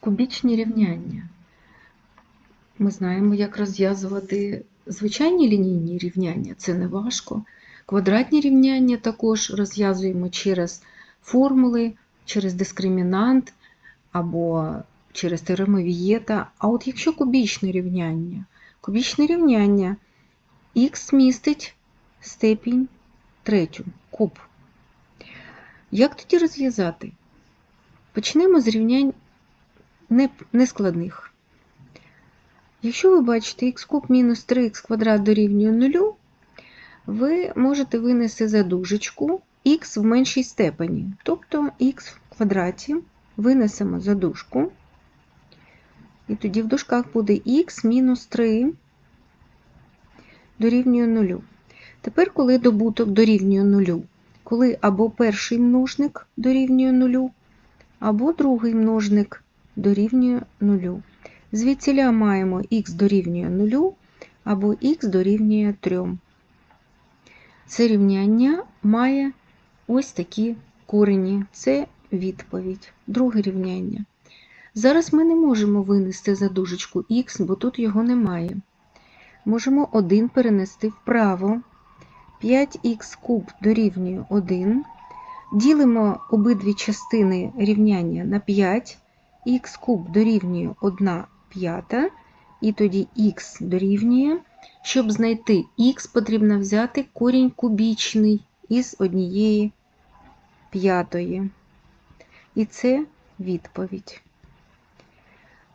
Кубічні рівняння. Ми знаємо, як розв'язувати звичайні лінійні рівняння, це не важко. Квадратні рівняння також розв'язуємо через формули, через дискримінант або через теорему Вієта. А от якщо кубічне рівняння, кубічне рівняння х містить степінь третю, куб. Як тоді розв'язати? Почнемо з рівнянь нескладних. Якщо ви бачите х куб мінус 3х квадрат дорівнює 0, ви можете винести за дужечку х в меншій степені, тобто х в квадраті винесемо за дужку, і тоді в дужках буде х мінус 3 дорівнює 0. Тепер, коли добуток дорівнює 0, коли або перший множник дорівнює 0, або другий множник дорівнює 0. Звідсіля маємо х дорівнює 0 або х дорівнює 3. Це рівняння має ось такі корені. Це відповідь. Друге рівняння. Зараз ми не можемо винести за дужечку х, бо тут його немає. Можемо 1 перенести вправо. 5х куб дорівнює 1. Ділимо обидві частини рівняння на 5. Х куб дорівнює 1 п'ята, і тоді х дорівнює. Щоб знайти х, потрібно взяти корінь кубічний із однієї п'ятої. І це відповідь.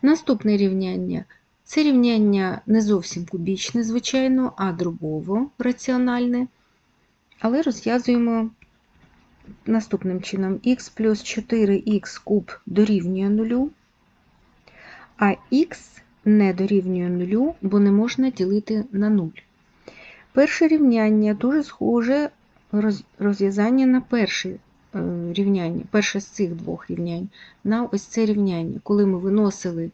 Наступне рівняння. Це рівняння не зовсім кубічне, звичайно, а дробово раціональне. Але розв'язуємо наступним чином х плюс 4х куб дорівнює 0, а х не дорівнює 0, бо не можна ділити на 0. Перше рівняння дуже схоже роз- розв'язання на перше рівняння, перше з цих двох рівнянь, на ось це рівняння, коли ми виносили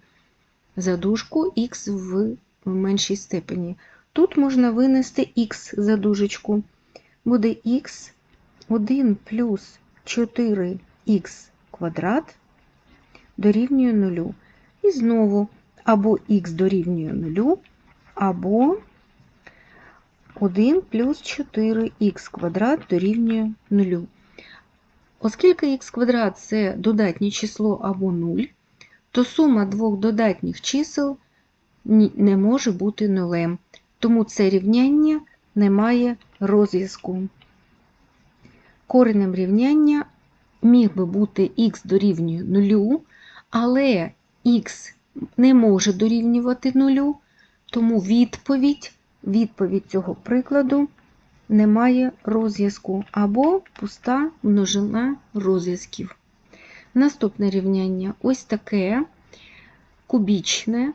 за дужку х в меншій степені. Тут можна винести х за дужечку. Буде х 1 плюс 4х квадрат дорівнює 0. І знову або х дорівнює 0, або 1 плюс 4х квадрат дорівнює 0. Оскільки х квадрат це додатнє число або 0, то сума двох додатніх чисел не може бути нулем. Тому це рівняння не має розв'язку. Коренем рівняння міг би бути х дорівнює 0, але х не може дорівнювати 0, тому відповідь, відповідь цього прикладу не має розв'язку або пуста множина розв'язків. Наступне рівняння ось таке кубічне.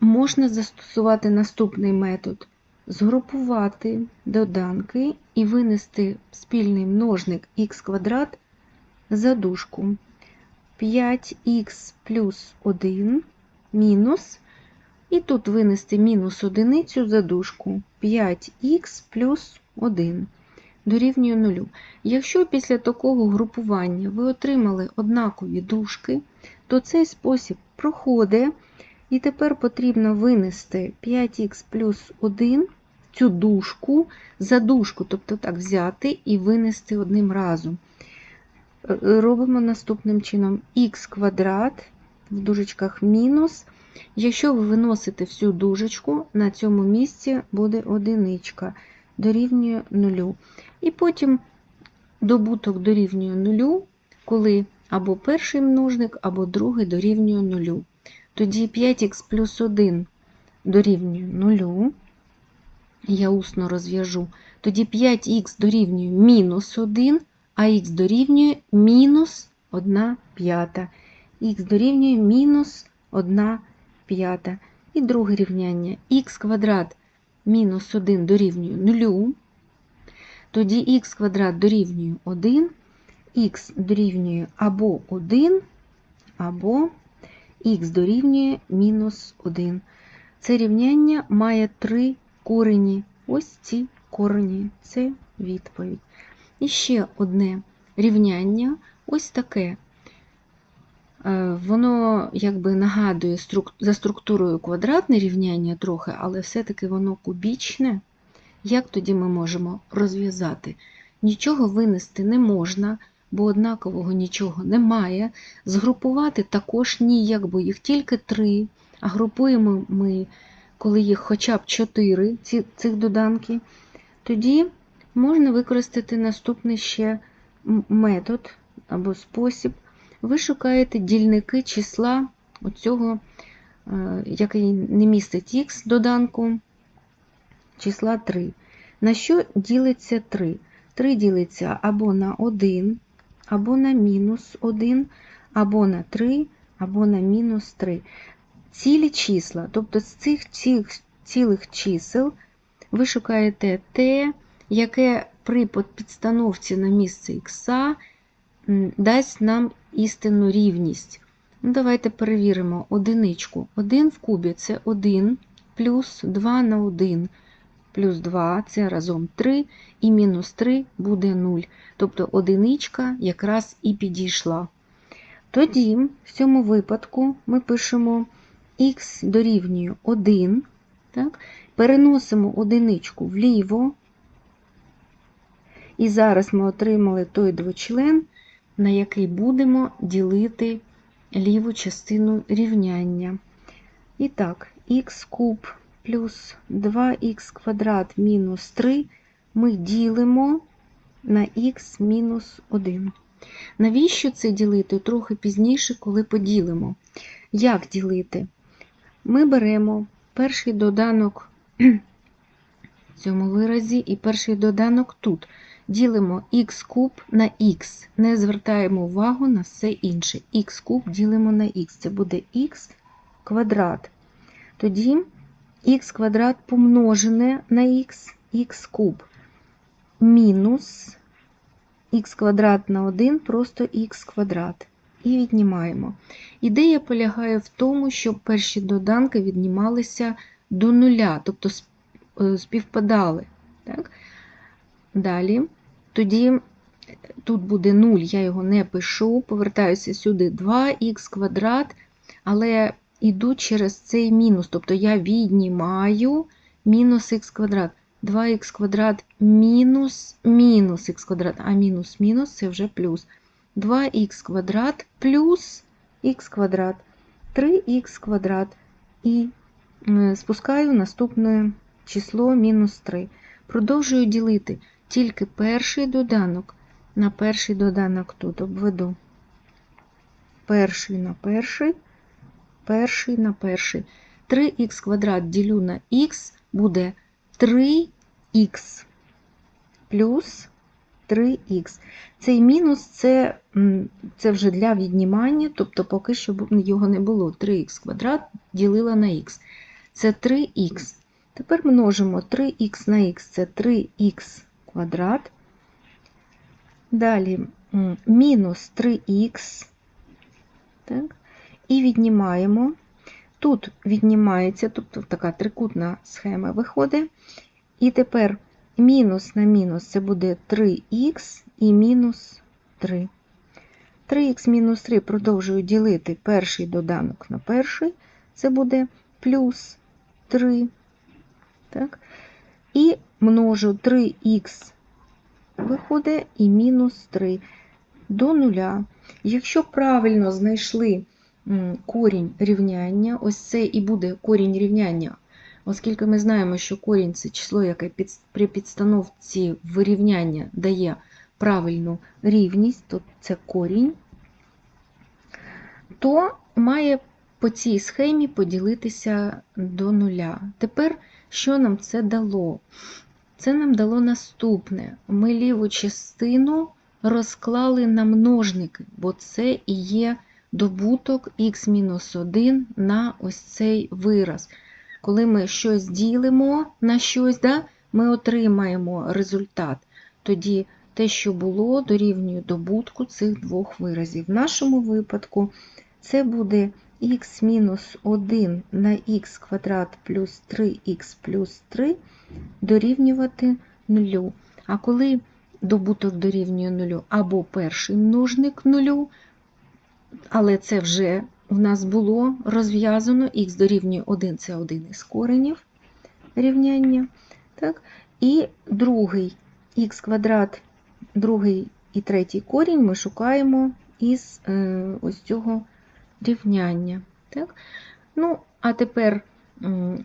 Можна застосувати наступний метод: згрупувати доданки і винести спільний множник х квадрат за дужку. 5х плюс 1 мінус, і тут винести мінус одиницю за дужку. 5х плюс 1 дорівнює 0. Якщо після такого групування ви отримали однакові дужки, то цей спосіб проходить, і тепер потрібно винести 5х плюс 1 цю дужку за дужку, тобто так взяти і винести одним разом. Е, Робимо наступним чином х квадрат в дужечках мінус. Якщо ви виносите всю дужечку, на цьому місці буде одиничка, дорівнює 0. І потім добуток дорівнює 0, коли або перший множник, або другий дорівнює 0. Тоді 5х плюс 1 дорівнює 0. Я усно розв'яжу. Тоді 5х дорівнює мінус 1, а х дорівнює мінус 1 п'ята. Х дорівнює мінус 1 п'ята. І друге рівняння х квадрат мінус 1 дорівнює 0. Тоді х квадрат дорівнює 1, х дорівнює або 1, або х дорівнює мінус 1. Це рівняння має три корені. Ось ці корені. Це відповідь. І ще одне рівняння ось таке. Е, Воно якби нагадує за структурою квадратне рівняння трохи, але все-таки воно кубічне. Як тоді ми можемо розв'язати? Нічого винести не можна, бо однакового нічого немає. Згрупувати також ніяк, бо їх тільки три, а групуємо ми, коли їх хоча б чотири ці, цих доданки. Тоді можна використати наступний ще метод або спосіб. Ви шукаєте дільники числа оцього, е, який не містить х доданку, числа 3. На що ділиться 3? 3 ділиться або на 1, або на мінус 1, або на 3, або на мінус 3. Цілі числа, тобто з цих цих цілих чисел ви шукаєте те, яке при підстановці на місце х дасть нам істинну рівність. Ну, давайте перевіримо одиничку. 1 в кубі це 1 плюс 2 на 1 плюс 2 це разом 3, і мінус 3 буде 0. Тобто одиничка якраз і підійшла. Тоді, в цьому випадку, ми пишемо х дорівнює 1, так? переносимо одиничку вліво. І зараз ми отримали той двочлен, на який будемо ділити ліву частину рівняння. І так, х куб плюс 2х квадрат мінус 3 ми ділимо на х мінус 1. Навіщо це ділити? Трохи пізніше, коли поділимо. Як ділити? Ми беремо перший доданок в цьому виразі і перший доданок тут. Ділимо х куб на х. Не звертаємо увагу на все інше. х куб ділимо на х. Це буде х квадрат. Тоді х квадрат помножене на х, х куб. Мінус х квадрат на 1 просто х квадрат. І віднімаємо. Ідея полягає в тому, щоб перші доданки віднімалися до нуля, тобто співпадали. Так? Далі, тоді тут буде 0, я його не пишу, повертаюся сюди 2х квадрат, але йду через цей мінус, тобто я віднімаю мінус х квадрат. 2х квадрат мінус мінус х квадрат, а мінус мінус це вже плюс. 2х квадрат плюс х квадрат, 3х квадрат. І е, спускаю наступне число мінус 3. Продовжую ділити тільки перший доданок на перший доданок тут обведу. Перший на перший, перший на перший. 3х квадрат ділю на х буде 3х плюс 3х. Цей мінус це, це вже для віднімання, тобто поки що його не було. 3х квадрат ділила на х. Це 3х. Тепер множимо 3х на х це 3х квадрат. Далі мінус 3х. Так. І віднімаємо. Тут віднімається, тобто така трикутна схема виходить. І тепер мінус на мінус це буде 3х і мінус 3. 3х мінус 3 продовжую ділити перший доданок на перший, це буде плюс 3. Так? І множу 3х виходить і мінус 3 до нуля. Якщо правильно знайшли корінь рівняння, ось це і буде корінь рівняння, оскільки ми знаємо, що корінь це число, яке при підстановці вирівняння дає правильну рівність, то це корінь, то має по цій схемі поділитися до нуля. Тепер що нам це дало? Це нам дало наступне. Ми ліву частину розклали на множники, бо це і є добуток х-1 на ось цей вираз. Коли ми щось ділимо на щось, да, ми отримаємо результат. Тоді те, що було, дорівнює добутку цих двох виразів. В нашому випадку це буде х-1 на х квадрат плюс 3х плюс 3 дорівнювати нулю. А коли добуток дорівнює нулю або перший множник нулю, але це вже у нас було розв'язано. Х дорівнює 1 це один із коренів рівняння. Так? І другий х квадрат, другий і третій корінь ми шукаємо із е, ось цього рівняння. Так? Ну, а тепер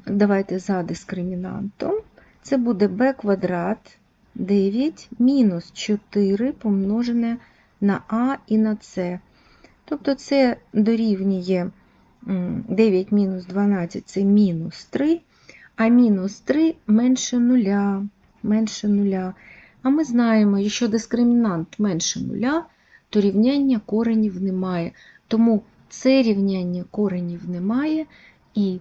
давайте за дискримінантом. Це буде b квадрат 9 мінус 4 помножене на а і на С. Тобто це дорівнює 9 мінус 12 це мінус 3, а мінус 3 менше нуля. Менше нуля. А ми знаємо, якщо дискримінант менше нуля, то рівняння коренів немає. Тому це рівняння коренів немає, і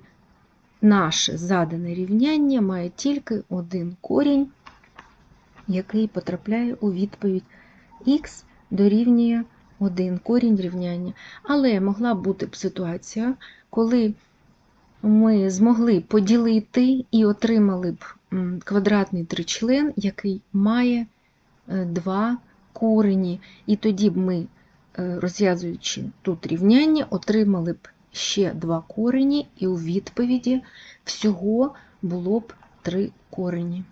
наше задане рівняння має тільки один корінь, який потрапляє у відповідь х дорівнює 1 корінь рівняння. Але могла бути б ситуація, коли ми змогли поділити і отримали б квадратний тричлен, який має е, два корені. І тоді б ми, е, розв'язуючи тут рівняння, отримали б ще два корені, і у відповіді всього було б три корені.